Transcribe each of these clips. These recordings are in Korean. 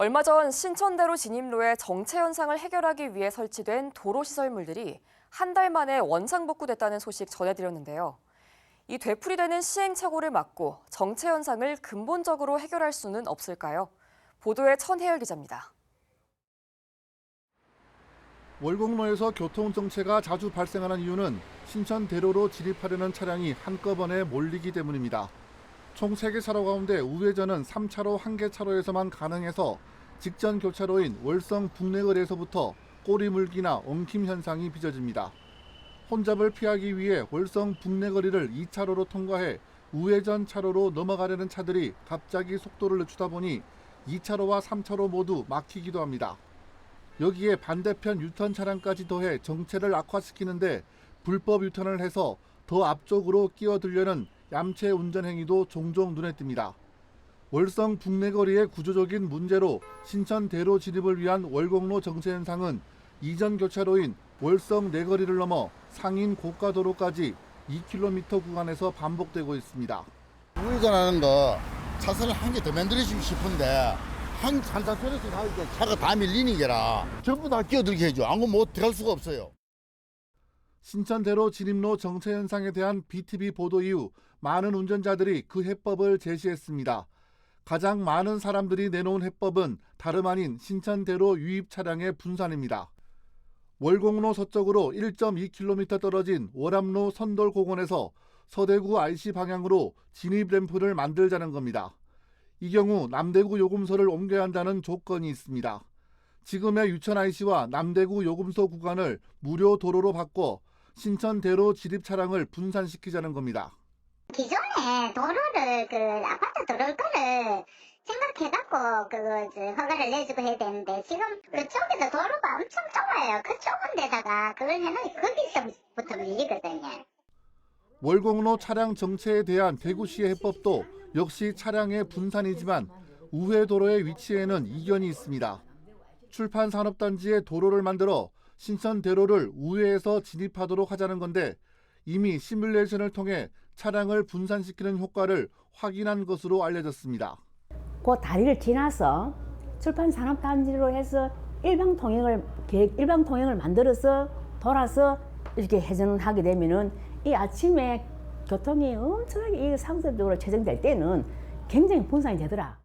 얼마 전 신천대로 진입로의 정체 현상을 해결하기 위해 설치된 도로 시설물들이 한 달 만에 원상 복구됐다는 소식 전해드렸는데요. 이 되풀이되는 시행착오를 막고 정체 현상을 근본적으로 해결할 수는 없을까요? 보도에 천혜열 기자입니다. 월곡로에서 교통 정체가 자주 발생하는 이유는 신천대로로 진입하려는 차량이 한꺼번에 몰리기 때문입니다. 총 3개 차로 가운데 우회전은 3차로 1개 차로에서만 가능해서 직전 교차로인 월성 북내거리에서부터 꼬리물기나 엉킴 현상이 빚어집니다. 혼잡을 피하기 위해 월성 북내거리를 2차로로 통과해 우회전 차로로 넘어가려는 차들이 갑자기 속도를 늦추다 보니 2차로와 3차로 모두 막히기도 합니다. 여기에 반대편 유턴 차량까지 더해 정체를 악화시키는데 불법 유턴을 해서 더 앞쪽으로 끼어들려는 얌체 운전 행위도 종종 눈에 띕니다. 월성 북내거리의 구조적인 문제로 신천 대로 진입을 위한 월곡로 정체 현상은 이전 교차로인 월성 내거리를 넘어 상인 고가도로까지 2km 구간에서 반복되고 있습니다. 우회전하는 거 차선을 한 개 더 만들어주고 싶은데 한 한 차선에서 가니까 차가 다 밀리는 게라 전부 다 끼어들게 해줘. 안 그러면 못 들어갈 수가 없어요. 신천대로 진입로 정체 현상에 대한 BTV 보도 이후 많은 운전자들이 그 해법을 제시했습니다. 가장 많은 사람들이 내놓은 해법은 다름 아닌 신천대로 유입 차량의 분산입니다. 월곡로 서쪽으로 1.2km 떨어진 월암로 선돌공원에서 서대구 IC 방향으로 진입 램프를 만들자는 겁니다. 이 경우 남대구 요금소를 옮겨야 한다는 조건이 있습니다. 지금의 유천 IC와 남대구 요금소 구간을 무료 도로로 바꿔 신천대로 진입 차량을 분산시키자는 겁니다. 기존에 도로를 그 아파트 도로를 거를 생각해갖고 저 허가를 내주고 해야 되는데 지금 그쪽에서 도로가 엄청 좁아요. 그 좁은 데다가 그걸 해놓으니 거기서부터 밀리거든요. 월곡로 차량 정체에 대한 대구시의 해법도 역시 차량의 분산이지만 우회 도로의 위치에는 이견이 있습니다. 출판 산업단지에 도로를 만들어 신천대로를 우회해서 진입하도록 하자는 건데 이미 시뮬레이션을 통해 차량을 분산시키는 효과를 확인한 것으로 알려졌습니다. 그 다리를 지나서 출판 산업 단지로 해서 일방 통행을 계획 일방 통행을 만들어서 돌아서 이렇게 회전을 하게 되면은 이 아침에 교통이 엄청나게 이 상습적으로 체증될 때는 굉장히 분산이 되더라.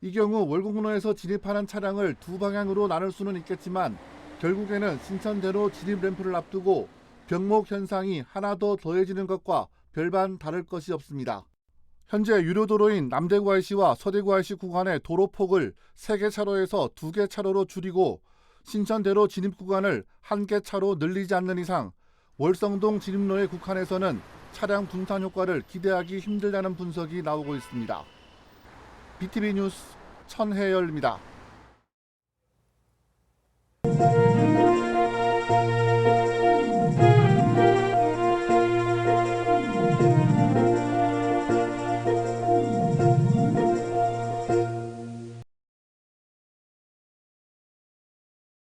이 경우 월곡로에서 진입하는 차량을 두 방향으로 나눌 수는 있겠지만 결국에는 신천대로 진입 램프를 앞두고 병목 현상이 하나 더 더해지는 것과 별반 다를 것이 없습니다. 현재 유료도로인 남대구 IC와 서대구 IC 구간의 도로폭을 3개 차로에서 2개 차로로 줄이고 신천대로 진입 구간을 1개 차로 늘리지 않는 이상 월성동 진입로의 국한에서는 차량 분산 효과를 기대하기 힘들다는 분석이 나오고 있습니다. BTV 뉴스 천혜열입니다.